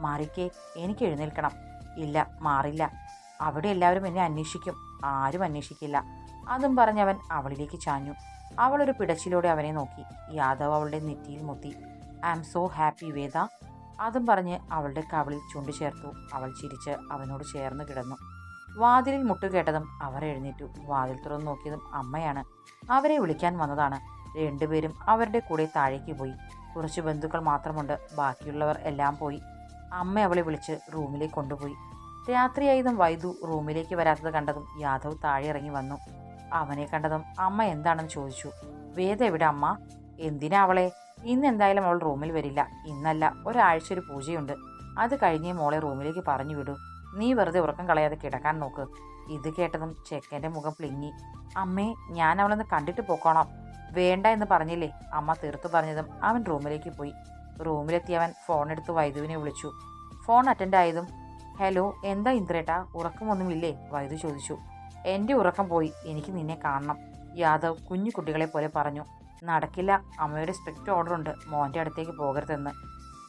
മാറിക്കേ എനിക്ക് എഴുന്നേൽക്കണം. ഇല്ല മാറില്ല. അവിടെ എല്ലാവരും എന്നെ അന്വേഷിക്കും. ആരും അന്വേഷിക്കില്ല. അതും പറഞ്ഞവൻ അവളിലേക്ക് ചാഞ്ഞു. അവളൊരു പിടച്ചിലൂടെ അവനെ നോക്കി. യാദവ് അവളുടെ നെറ്റിയിൽ മുത്തി. I am so happy Veda. അതും പറഞ്ഞ് അവളുടെ കവിളിൽ ചുണ്ടു ചേർത്തു അവൾ ചിരിച്ച് അവനോട് ചേർന്ന് കിടന്നു. വാതിലിൽ മുട്ടുകേട്ടതും അവർ എഴുന്നേറ്റു. വാതിൽ തുറന്നു നോക്കിയതും അമ്മയാണ്. അവരെ വിളിക്കാൻ വന്നതാണ്. രണ്ടുപേരും അവരുടെ കൂടെ താഴേക്ക് പോയി. കുറച്ച് ബന്ധുക്കൾ മാത്രമുണ്ട്. ബാക്കിയുള്ളവർ എല്ലാം പോയി. അമ്മ അവളെ വിളിച്ച് റൂമിലേക്ക് കൊണ്ടുപോയി. രാത്രിയായതും വൈദു റൂമിലേക്ക് വരാത്തത് കണ്ടതും യാദവ് താഴെ ഇറങ്ങി വന്നു. അവനെ കണ്ടതും അമ്മ എന്താണെന്ന് ചോദിച്ചു. വേദ എവിടെ അമ്മ? എന്തിനാ അവളെ? ഇന്ന് എന്തായാലും അവൾ റൂമിൽ വരില്ല. ഇന്നല്ല ഒരാഴ്ച ഒരു പൂജയുണ്ട്. അത് കഴിഞ്ഞേ മോളെ റൂമിലേക്ക് പറഞ്ഞു വിടൂ. നീ വെറുതെ ഉറക്കം കളയാതെ കിടക്കാൻ നോക്ക്. ഇത് കേട്ടതും ചെക്കന്റെ മുഖം പ്ലിങ്ങി അമ്മേ ഞാൻ അവളൊന്ന് കണ്ടിട്ട് പോക്കോണം വേണ്ട എന്ന് പറഞ്ഞില്ലേ? അമ്മ തീർത്തു പറഞ്ഞതും അവൻ റൂമിലേക്ക് പോയി. റൂമിലെത്തിയവൻ ഫോൺ എടുത്ത് വൈദുവിനെ വിളിച്ചു. ഫോൺ അറ്റൻഡ് ആയതും ഹലോ എന്താ ഇന്ദ്രേട്ടാ? ഉറക്കമൊന്നുമില്ലേ? വൈദു ചോദിച്ചു. എന്റെ ഉറക്കം പോയി. എനിക്ക് നിന്നെ കാണണം. യാദവ് കുഞ്ഞു കുട്ടികളെ പോലെ പറഞ്ഞു. നടക്കില്ല. അമ്മയുടെ സ്ട്രിക്റ്റ് ഓർഡർ ഉണ്ട്. മോന്റെ അടുത്തേക്ക് പോകരുതെന്ന്.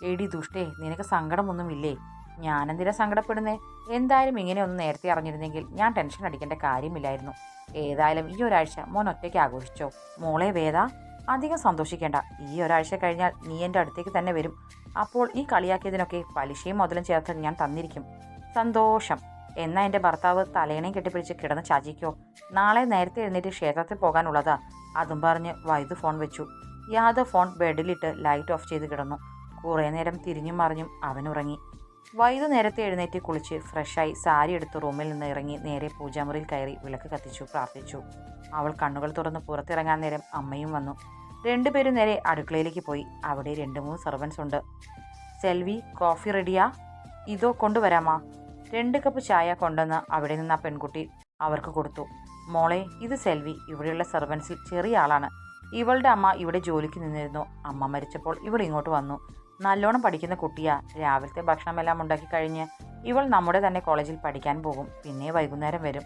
എടി ദുഷ്ടേ നിനക്ക് സങ്കടമൊന്നുമില്ലേ? ഞാനെന്തിനാ സങ്കടപ്പെടുന്നേ? എന്തായാലും ഇങ്ങനെ ഒന്ന് നേരത്തെ അറിഞ്ഞിരുന്നെങ്കിൽ ഞാൻ ടെൻഷൻ അടിക്കേണ്ട കാര്യമില്ലായിരുന്നു. ഏതായാലും ഈ ഒരാഴ്ച മോൻ ഒറ്റയ്ക്ക് ആഘോഷിച്ചോ? മോളെ വേദ. അധികം സന്തോഷിക്കേണ്ട. ഈ ഒരാഴ്ച കഴിഞ്ഞാൽ നീ എന്റെ അടുത്തേക്ക് തന്നെ വരും. അപ്പോൾ ഈ കളിയാക്കിയതിനൊക്കെ പലിശയും മുതലും ചേർത്ത് ഞാൻ തന്നിരിക്കും. സന്തോഷം. എന്നാ എന്റെ ഭർത്താവ് തലേണയും കെട്ടിപ്പിടിച്ച് കിടന്ന് ചാചിക്കോ നാളെ നേരത്തെ എഴുന്നേറ്റ് ക്ഷേത്രത്തിൽ പോകാനുള്ളതാ. അതും പറഞ്ഞ് വൈദ്യു ഫോൺ വെച്ചു. യാദവ് ഫോൺ ബെഡിലിട്ട് ലൈറ്റ് ഓഫ് ചെയ്ത് കിടന്നു. കുറേ നേരം തിരിഞ്ഞും മറിഞ്ഞും അവൻ ഉറങ്ങി വൈദ്യു നേരത്തെ എഴുന്നേറ്റ് കുളിച്ച് ഫ്രഷായി സാരി എടുത്ത് റൂമിൽ നിന്ന് ഇറങ്ങി നേരെ പൂജാമുറിയിൽ കയറി വിളക്ക് കത്തിച്ചു പ്രാർത്ഥിച്ചു. അവൾ കണ്ണുകൾ തുറന്ന് പുറത്തിറങ്ങാൻ നേരം അമ്മയും വന്നു. രണ്ടുപേരും നേരെ അടുക്കളയിലേക്ക് പോയി. അവിടെ രണ്ട് മൂന്ന് സെർവൻസ് ഉണ്ട്. സെൽവി കോഫി റെഡിയാ ഇതോ കൊണ്ടുവരാമാ? രണ്ട് കപ്പ് ചായ കൊണ്ടുവന്ന് അവിടെ നിന്ന് ആ പെൺകുട്ടി അവർക്ക് കൊടുത്തു. മോളെ ഇത് സെൽവി. ഇവിടെയുള്ള സെർവൻസിൽ ചെറിയ ആളാണ്. ഇവളുടെ അമ്മ ഇവിടെ ജോലിക്ക് നിന്നിരുന്നു. അമ്മ മരിച്ചപ്പോൾ ഇവിടെ ഇങ്ങോട്ട് വന്നു. നല്ലോണം പഠിക്കുന്ന കുട്ടിയാ. രാവിലത്തെ ഭക്ഷണമെല്ലാം ഉണ്ടാക്കി കഴിഞ്ഞ് ഇവൾ നമ്മുടെ തന്നെ കോളേജിൽ പഠിക്കാൻ പോകും. പിന്നെ വൈകുന്നേരം വരും.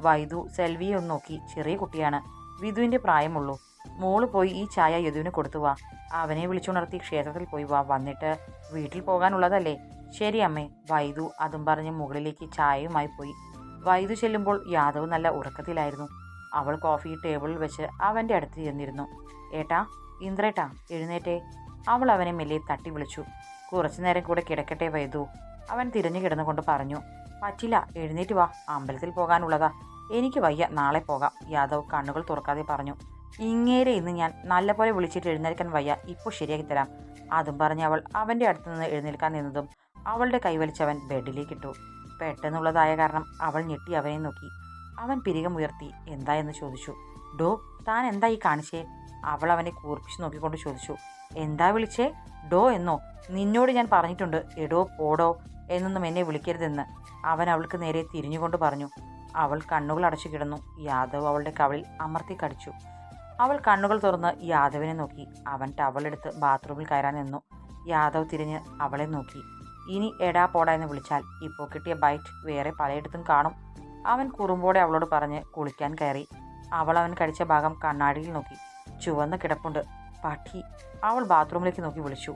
വൈദു സെൽവിയെ ഒന്ന് നോക്കി. ചെറിയ കുട്ടിയാണ്. വിധുവിന്റെ പ്രായമുള്ളൂ. മോൾ പോയി ഈ ചായ യദുവിന് കൊടുത്തു വാ. അവനെ വിളിച്ചുണർത്തി ക്ഷേത്രത്തിൽ പോയി വാ. വന്നിട്ട് വീട്ടിൽ പോകാനുള്ളതല്ലേ? ശരി അമ്മേ. വൈദു അതും പറഞ്ഞ് മുകളിലേക്ക് ചായയുമായി പോയി. വൈദു ചെല്ലുമ്പോൾ യാദവ് നല്ല ഉറക്കത്തിലായിരുന്നു. അവൾ കോഫി ടേബിളിൽ വെച്ച് അവന്റെ അടുത്ത് ചെന്നിരുന്നു. ഏട്ടാ ഇന്ദ്രേട്ടാ എഴുന്നേറ്റേ. അവൾ അവനെ മെല്ലെ തട്ടി വിളിച്ചു. കുറച്ചു നേരം കൂടെ കിടക്കട്ടെ വൈദു. അവൻ തിരഞ്ഞു കിടന്നുകൊണ്ട് പറഞ്ഞു പറ്റില്ല എഴുന്നേറ്റ് വാ. അമ്പലത്തിൽ പോകാനുള്ളതാ. എനിക്ക് വയ്യ നാളെ പോകാം. യാദവ് കണ്ണുകൾ തുറക്കാതെ പറഞ്ഞു ഇങ്ങേരെ ഇന്ന് ഞാൻ നല്ലപോലെ വിളിച്ചിട്ട് എഴുന്നേൽക്കാൻ വയ്യ. ഇപ്പോൾ ശരിയാക്കി തരാം. അതും പറഞ്ഞ് അവൾ അവന്റെ അടുത്ത് നിന്ന് എഴുന്നേൽക്കാൻ നിന്നതും അവളുടെ കൈവലിച്ചവൻ ബെഡിലേക്കിട്ടു പെട്ടെന്നുള്ളതായ കാരണം അവൾ ഞെട്ടി അവനെ നോക്കി. അവൻ പിരികമുയർത്തി എന്താ? എന്ന് ചോദിച്ചു. ഡോ താൻ എന്താ ഈ കാണിച്ചേ? അവൾ അവനെ കൂർപ്പിച്ച് നോക്കിക്കൊണ്ട് ചോദിച്ചു എന്താ വിളിച്ചേ? ഡോ എന്നോ. നിന്നോട് ഞാൻ പറഞ്ഞിട്ടുണ്ട്. എടോ പോടോ എന്നൊന്നും എന്നെ വിളിക്കരുതെന്ന്. അവൻ അവൾക്ക് നേരെ തിരിഞ്ഞുകൊണ്ട് പറഞ്ഞു. അവൾ കണ്ണുകൾ അടച്ചു കിടന്നു. യാദവ് അവളുടെ കവളിൽ അമർത്തി കടിച്ചു. അവൾ കണ്ണുകൾ തുറന്ന് യാദവിനെ നോക്കി. അവൻ ടവളെടുത്ത് ബാത്റൂമിൽ കയറാൻ നിന്നു. യാദവ് തിരിഞ്ഞ് അവളെ നോക്കി. ഇനി എടാ പോടാ എന്ന് വിളിച്ചാൽ ഇപ്പോൾ കിട്ടിയ ബൈറ്റ് വേറെ പലയിടത്തും കാണും. അവൻ കുറുമ്പോടെ അവളോട് പറഞ്ഞ് കുളിക്കാൻ കയറി. അവൾ അവൻ കടിച്ച ഭാഗം കണ്ണാടിയിൽ നോക്കി. ചുവന്ന കിടപ്പുണ്ട്. പട്ടി അവൾ ബാത്റൂമിലേക്ക് നോക്കി വിളിച്ചു.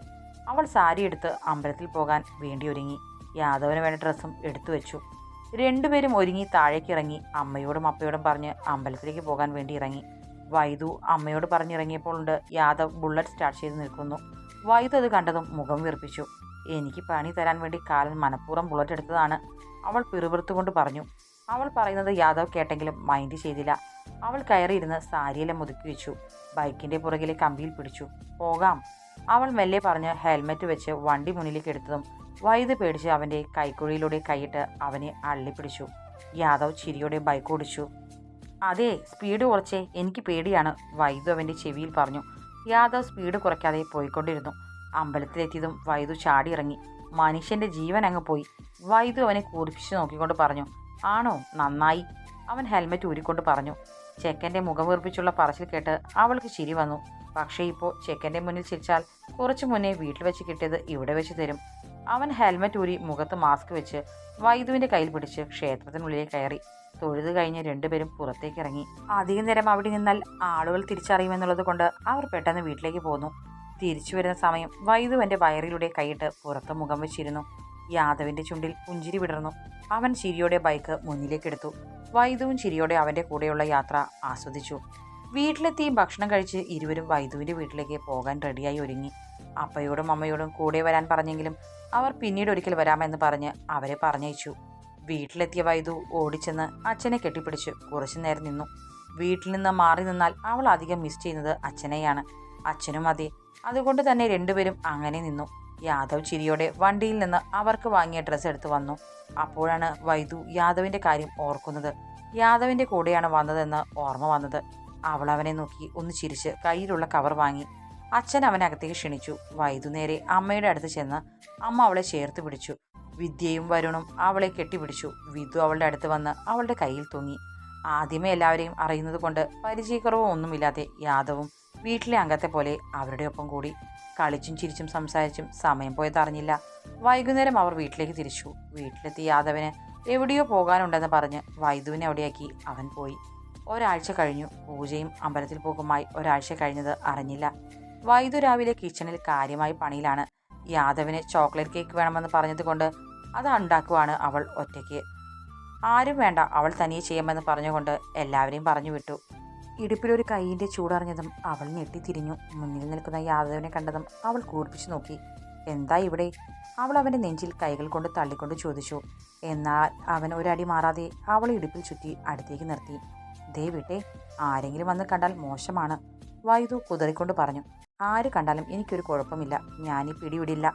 അവൾ സാരി എടുത്ത് അമ്പലത്തിൽ പോകാൻ വേണ്ടി ഒരുങ്ങി. യാദവന് വേണ്ട ഡ്രസ്സും എടുത്തു വെച്ചു. രണ്ടുപേരും ഒരുങ്ങി താഴേക്ക് ഇറങ്ങി അമ്മയോടും അപ്പയോടും പറഞ്ഞ് അമ്പലത്തിലേക്ക് പോകാൻ വേണ്ടി ഇറങ്ങി. വൈദു അമ്മയോട് പറഞ്ഞിറങ്ങിയപ്പോൾ ഉണ്ട് യാദവ് ബുള്ളറ്റ് സ്റ്റാർട്ട് ചെയ്ത് നിൽക്കുന്നു. വൈദു അത് കണ്ടതും മുഖം വീർപ്പിച്ചു. എനിക്ക് പണി തരാൻ വേണ്ടി കാലൻ മനഃപൂർവം ബുള്ളറ്റ് എടുത്തതാണ്. അവൾ പിറുപിറുത്തുകൊണ്ട് പറഞ്ഞു. അവൾ പറയുന്നത് യാദവ് കേട്ടെങ്കിലും മൈൻഡ് ചെയ്തില്ല. അവൾ കയറിയിരുന്ന് സാരിയെല്ലാം മുതുക്കി വെച്ചു. ബൈക്കിന്റെ പുറകിലെ കമ്പിയിൽ പിടിച്ചു. പോകാം. അവൾ മെല്ലെ പറഞ്ഞ് ഹെൽമെറ്റ് വെച്ച് വണ്ടി മുന്നിലേക്ക് എടുത്തതും വൈദ്യ പേടിച്ച് അവന്റെ കൈക്കുഴിയിലൂടെ കൈയിട്ട് അവനെ അള്ളിപ്പിടിച്ചു. യാദവ് ചിരിയോടെ ബൈക്ക് ഓടിച്ചു. അതെ സ്പീഡ് കുറച്ചേ എനിക്ക് പേടിയാണ് വൈദു അവന്റെ ചെവിയിൽ പറഞ്ഞു. യാദവ് സ്പീഡ് കുറയ്ക്കാതെ പോയിക്കൊണ്ടിരുന്നു. അമ്പലത്തിലെത്തിയതും വൈദ്യു ചാടിയിറങ്ങി. മനുഷ്യന്റെ ജീവൻ അങ്ങ് പോയി. വൈദു അവനെ കൂർപ്പിച്ച് നോക്കിക്കൊണ്ട് പറഞ്ഞു ആണോ? നന്നായി. അവൻ ഹെൽമെറ്റ് ഊരിക്കൊണ്ട് പറഞ്ഞു. ചെക്കന്റെ മുഖം വീർപ്പിച്ചുള്ള പറച്ചിൽ കേട്ട് അവൾക്ക് ചിരി വന്നു. പക്ഷേ ഇപ്പോൾ ചെക്കന്റെ മുന്നിൽ ചിരിച്ചാൽ കുറച്ചു മുന്നേ വീട്ടിൽ വെച്ച് കിട്ടിയത് ഇവിടെ വെച്ച് തരും. അവൻ ഹെൽമെറ്റ് ഊരി മുഖത്ത് മാസ്ക് വെച്ച് വൈദുവിന്റെ കയ്യിൽ പിടിച്ച് ക്ഷേത്രത്തിനുള്ളിൽ കയറി. തൊഴുത് കഴിഞ്ഞ് രണ്ടുപേരും പുറത്തേക്ക് ഇറങ്ങി. അധികം നേരം അവിടെ നിന്നാൽ ആളുകൾ തിരിച്ചറിയുമെന്നുള്ളത് കൊണ്ട് അവർ പെട്ടെന്ന് വീട്ടിലേക്ക് പോന്നു. തിരിച്ചു വരുന്ന സമയം വൈദുവന്റെ വയറിലൂടെ കൈയിട്ട് പുറത്ത് മുഖം വെച്ചിരുന്നു. യാദവിന്റെ ചുണ്ടിൽ പുഞ്ചിരി വിടർന്നു. അവൻ ചിരിയോടെ ബൈക്ക് മുന്നിലേക്കെടുത്തു വൈദ്യുവും ചിരിയോടെ അവന്റെ കൂടെയുള്ള യാത്ര ആസ്വദിച്ചു. വീട്ടിലെത്തി ഭക്ഷണം കഴിച്ച് ഇരുവരും വൈദുവിന്റെ വീട്ടിലേക്ക് പോകാൻ റെഡിയായി ഒരുങ്ങി. അപ്പയോടും അമ്മയോടും കൂടെ വരാൻ പറഞ്ഞെങ്കിലും അവർ പിന്നീട് ഒരിക്കൽ വരാമെന്ന് പറഞ്ഞ് അവരെ പറഞ്ഞയച്ചു. വീട്ടിലെത്തിയ വൈദു ഓടിച്ചെന്ന് അച്ഛനെ കെട്ടിപ്പിടിച്ച് കുറച്ചു നേരം നിന്നു. വീട്ടിൽ നിന്ന് മാറി നിന്നാൽ അവൾ അധികം മിസ് ചെയ്യുന്നത് അച്ഛനെയാണ്. അച്ഛനും അതെ. അതുകൊണ്ട് തന്നെ രണ്ടുപേരും അങ്ങനെ നിന്നു. യാദവ് ചിരിയോടെ വണ്ടിയിൽ നിന്ന് അവർക്ക് വാങ്ങിയ ഡ്രസ്സ് എടുത്ത് വന്നു. അപ്പോഴാണ് വൈദു യാദവിന്റെ കാര്യം ഓർക്കുന്നത്. യാദവിന്റെ കൂടെയാണ് വന്നതെന്ന് ഓർമ്മ വന്നത്. അവൾ അവനെ നോക്കി ഒന്ന് ചിരിച്ച് കയ്യിലുള്ള കവർ വാങ്ങി. അച്ഛൻ അവനകത്തേക്ക് ക്ഷണിച്ചു. വൈകുന്നേരെ അമ്മയുടെ അടുത്ത് ചെന്ന് അമ്മ അവളെ ചേർത്ത് പിടിച്ചു. വിദ്യയും വരുണും അവളെ കെട്ടിപ്പിടിച്ചു. വിധു അവളുടെ അടുത്ത് വന്ന് അവളുടെ കയ്യിൽ തൂങ്ങി. ആദ്യമേ എല്ലാവരെയും അറിയുന്നത് കൊണ്ട് പരിചയക്കുറവോ ഒന്നുമില്ലാതെ യാദവും വീട്ടിലെ അംഗത്തെ പോലെ അവരുടെ ഒപ്പം കൂടി. കളിച്ചും ചിരിച്ചും സംസാരിച്ചും സമയം പോയതറിഞ്ഞില്ല വൈകുന്നേരം അവർ വീട്ടിലേക്ക് തിരിച്ചു. വീട്ടിലെത്തി യാദവന് എവിടെയോ പോകാനുണ്ടെന്ന് പറഞ്ഞ് വൈദുവിനെ അവിടെയാക്കി. അവൻ പോയി. ഒരാഴ്ച കഴിഞ്ഞു. പൂജയും അമ്പലത്തിൽ പോകുമായി ഒരാഴ്ച കഴിഞ്ഞത് അറിഞ്ഞില്ല. വൈദു രാവിലെ കിച്ചണിൽ കാര്യമായി പണിയിലാണ്. യാദവിന് ചോക്ലേറ്റ് കേക്ക് വേണമെന്ന് പറഞ്ഞതുകൊണ്ട് അത് ഉണ്ടാക്കുവാണ് അവൾ ഒറ്റയ്ക്ക്. ആരും വേണ്ട അവൾ തനിയെ ചെയ്യുമെന്ന് പറഞ്ഞുകൊണ്ട് എല്ലാവരെയും പറഞ്ഞു വിട്ടു. ഇടുപ്പിലൊരു കൈയിന്റെ ചൂടറിഞ്ഞതും അവൾ ഞെട്ടിത്തിരിഞ്ഞു മുന്നിൽ നിൽക്കുന്ന യാദവനെ കണ്ടതും അവൾ കൂർപ്പിച്ചു നോക്കി. എന്താ ഇവിടെ? അവൾ അവന്റെ നെഞ്ചിൽ കൈകൾ കൊണ്ട് തള്ളിക്കൊണ്ട് ചോദിച്ചു. എന്നാൽ അവൻ ഒരടി മാറാതെ അവളെ ഇടുപ്പിൽ ചുറ്റി അടുത്തേക്ക് നിർത്തി. ദേ വിട്ടെ ആരെങ്കിലും വന്ന് കണ്ടാൽ മോശമാണ് വൈദു കുതറിക്കൊണ്ട് പറഞ്ഞു. ആര് കണ്ടാലും എനിക്കൊരു കുഴപ്പമില്ല ഞാനീ പിടിവിടില്ല.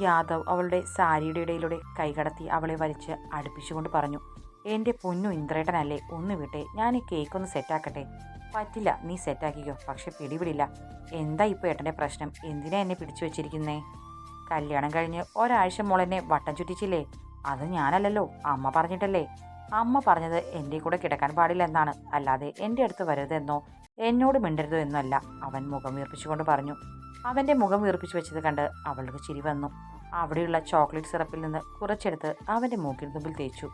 യാദവ് അവളുടെ സാരിയുടെ ഇടയിലൂടെ കൈകടത്തി അവളെ വലിച്ച് അടുപ്പിച്ചുകൊണ്ട് പറഞ്ഞു. എന്റെ പൊന്നു ഇന്ദ്രേട്ടനല്ലേ? ഒന്ന് വിട്ടെ. ഞാൻ ഈ കേക്ക് ഒന്ന് സെറ്റാക്കട്ടെ. പറ്റില്ല. നീ സെറ്റാക്കിക്കോ. പക്ഷെ പിടിപിടില്ല എന്താ ഇപ്പോൾ ഏട്ടന്റെ പ്രശ്നം? എന്തിനാ എന്നെ പിടിച്ചു വെച്ചിരിക്കുന്നേ? കല്യാണം കഴിഞ്ഞ് ഒരാഴ്ച മോളെന്നെ വട്ടം ചുറ്റിച്ചില്ലേ? അത് ഞാനല്ലല്ലോ. അമ്മ പറഞ്ഞിട്ടല്ലേ? അമ്മ പറഞ്ഞത് എന്റെ കൂടെ കിടക്കാൻ പാടില്ല എന്നാണ്. അല്ലാതെ എന്റെ അടുത്ത് വരരുതെന്നോ എന്നോട് മിണ്ടരുതോ എന്നല്ല. അവൻ മുഖം വീർപ്പിച്ചുകൊണ്ട് പറഞ്ഞു. അവന്റെ മുഖം വീർപ്പിച്ചു വെച്ചത് കണ്ട് അവൾക്ക് ചിരി വന്നു. അവിടെയുള്ള ചോക്ലേറ്റ് സിറപ്പിൽ നിന്ന് കുറച്ചെടുത്ത് അവന്റെ മൂക്കിൽ തുമ്പിൽ തേച്ചു.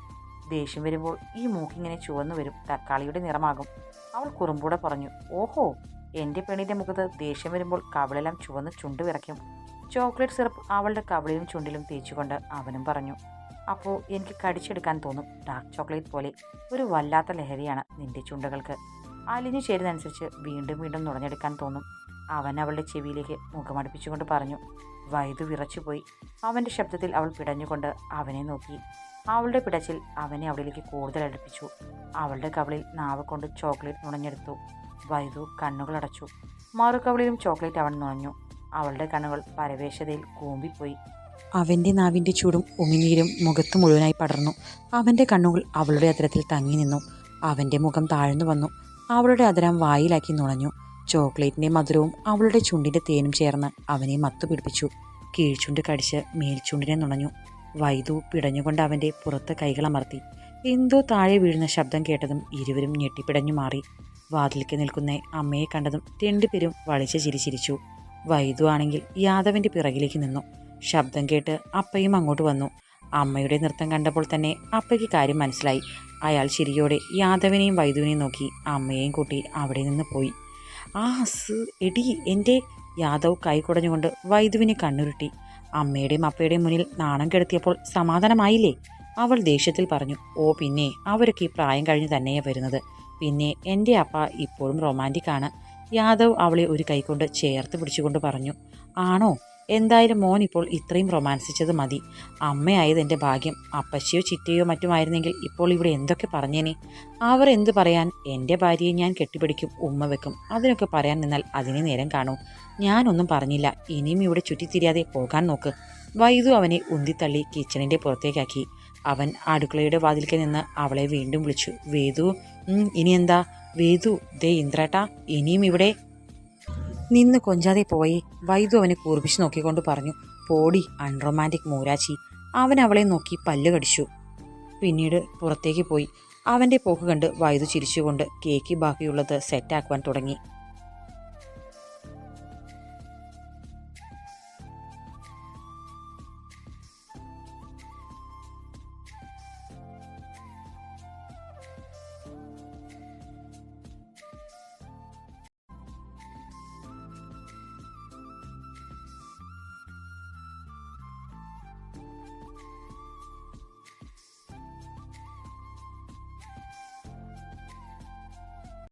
ദേഷ്യം വരുമ്പോൾ ഈ മൂക്കിങ്ങനെ ചുവന്നു വരും. തക്കാളിയുടെ നിറമാകും. അവൾ കുറുമ്പൂടെ പറഞ്ഞു ഓഹോ എന്റെ പെണ്ണിന്റെ മുഖത്ത് ദേഷ്യം വരുമ്പോൾ കവളെല്ലാം ചുവന്ന് ചുണ്ട് വിറയ്ക്കും. ചോക്ലേറ്റ് സിറപ്പ് അവളുടെ കവളിലും ചുണ്ടിലും തേച്ചുകൊണ്ട് അവനും പറഞ്ഞു അപ്പോൾ എനിക്ക് കടിച്ചെടുക്കാൻ തോന്നും ഡാർക്ക് ചോക്ലേറ്റ് പോലെ ഒരു വല്ലാത്ത ലഹരിയാണ് നിന്റെ ചുണ്ടുകൾക്ക്. അലിഞ്ഞു ചേരുന്നതനുസരിച്ച് വീണ്ടും വീണ്ടും നുടഞ്ഞെടുക്കാൻ തോന്നും. അവൻ അവളുടെ ചെവിയിലേക്ക് മുഖമടുപ്പിച്ചുകൊണ്ട് പറഞ്ഞു വൈദു വിറച്ചുപോയി. അവന്റെ ശബ്ദത്തിൽ അവൾ പിടഞ്ഞുകൊണ്ട് അവനെ നോക്കി. അവളുടെ പിടച്ചിൽ അവനെ അവളിലേക്ക് കൂടുതൽ അടുപ്പിച്ചു. അവളുടെ കവളിൽ നാവ് കൊണ്ട് ചോക്ലേറ്റ് നുണഞ്ഞെടുത്തു. വൈദു കണ്ണുകൾ അടച്ചു. മറുകവളിലും ചോക്ലേറ്റ് അവൻ നുണഞ്ഞു. അവളുടെ കണ്ണുകൾ പരവേശതയിൽ കൂമ്പിപ്പോയി. അവന്റെ നാവിന്റെ ചൂടും ഉമിനീരും മുഖത്ത് മുഴുവനായി പടർന്നു. അവന്റെ കണ്ണുകൾ അവളുടെ അതിരത്തിൽ തങ്ങി നിന്നു. അവന്റെ മുഖം താഴ്ന്നു വന്നു. അവളുടെ അതിരം വായിലാക്കി നുണഞ്ഞു. ചോക്ലേറ്റിന്റെ മധുരവും അവളുടെ ചുണ്ടിന്റെ തേനും ചേർന്ന് അവനെ മത്തു പിടിപ്പിച്ചു കീഴ്ചുണ്ട് കടിച്ച് മേൽചുണ്ടിനെ നുണഞ്ഞു. വൈദു പിടഞ്ഞുകൊണ്ട് അവന്റെ പുറത്ത് കൈകളമർത്തി. എന്തോ താഴെ വീഴുന്ന ശബ്ദം കേട്ടതും ഇരുവരും ഞെട്ടിപ്പിടഞ്ഞു മാറി. വാതിൽക്ക് നിൽക്കുന്ന അമ്മയെ കണ്ടതും രണ്ടുപേരും വളിച്ച് ചിരിച്ചിരിച്ചു വൈദു ആണെങ്കിൽ യാദവിന്റെ പിറകിലേക്ക് നിന്നു. ശബ്ദം കേട്ട് അപ്പയും അങ്ങോട്ട് വന്നു. അമ്മയുടെ നൃത്തം കണ്ടപ്പോൾ തന്നെ അപ്പയ്ക്ക് കാര്യം മനസ്സിലായി. അയാൾ ചിരിയോടെ യാദവിനെയും വൈദുവിനെയും നോക്കി അമ്മയെയും കൂട്ടി അവിടെ നിന്ന് പോയി. ആ സ് എടി എന്റെ യാദവ് കൈ കുടഞ്ഞുകൊണ്ട് വൈദുവിനെ കണ്ണുരുട്ടി. അമ്മയുടെയും അപ്പയുടെയും മുന്നിൽ നാണം കെടുത്തിയപ്പോൾ സമാധാനമായില്ലേ? അവൾ ദേഷ്യത്തിൽ പറഞ്ഞു ഓ പിന്നെ അവരൊക്കെ ഈ പ്രായം കഴിഞ്ഞ് തന്നെയാണ് വരുന്നത്. പിന്നെ എന്റെ അപ്പ ഇപ്പോഴും റൊമാന്റിക് ആണ്. യാദവ് അവളെ ഒരു കൈകൊണ്ട് ചേർത്ത് പിടിച്ചുകൊണ്ട് പറഞ്ഞു ആണോ? എന്തായാലും മോൻ ഇപ്പോൾ ഇത്രയും റൊമാൻസിച്ചത് മതി. അമ്മയായത് എന്റെ ഭാഗ്യം. അപ്പച്ചിയോ ചിറ്റയോ മറ്റുമായിരുന്നെങ്കിൽ ഇപ്പോൾ ഇവിടെ എന്തൊക്കെ പറഞ്ഞേനെ? അവർ എന്ത് പറയാൻ? എന്റെ ഭാര്യയെ ഞാൻ കെട്ടിപ്പിടിക്കും ഉമ്മ വെക്കും. അതിനൊക്കെ പറയാൻ നിന്നാൽ അതിനെ നേരം കാണൂ. ഞാനൊന്നും പറഞ്ഞില്ല. ഇനിയും ഇവിടെ ചുറ്റിത്തിരിയാതെ പോകാൻ നോക്ക്. വൈദു അവനെ ഉന്തിത്തള്ളി കിച്ചണിന്റെ പുറത്തേക്കാക്കി. അവൻ അടുക്കളയുടെ വാതിൽക്ക് നിന്ന് അവളെ വീണ്ടും വിളിച്ചു. വേദു ഇനി എന്താ വേദു ദേ ഇന്ദ്രേട്ടാ ഇനിയും ഇവിടെ നിന്ന് കൊഞ്ചാതെ പോയി. വൈദു അവനെ കൂർപ്പിച്ച് നോക്കിക്കൊണ്ട് പറഞ്ഞു പോടി അൺറൊമാന്റിക് മൂരാച്ചി. അവൻ അവളെ നോക്കി പല്ല് കടിച്ചു. പിന്നീട് പുറത്തേക്ക് പോയി. അവന്റെ പോക്ക് കണ്ട് വൈദു ചിരിച്ചുകൊണ്ട് കേക്ക് ബാക്കിയുള്ളത് സെറ്റാക്കുവാൻ തുടങ്ങി.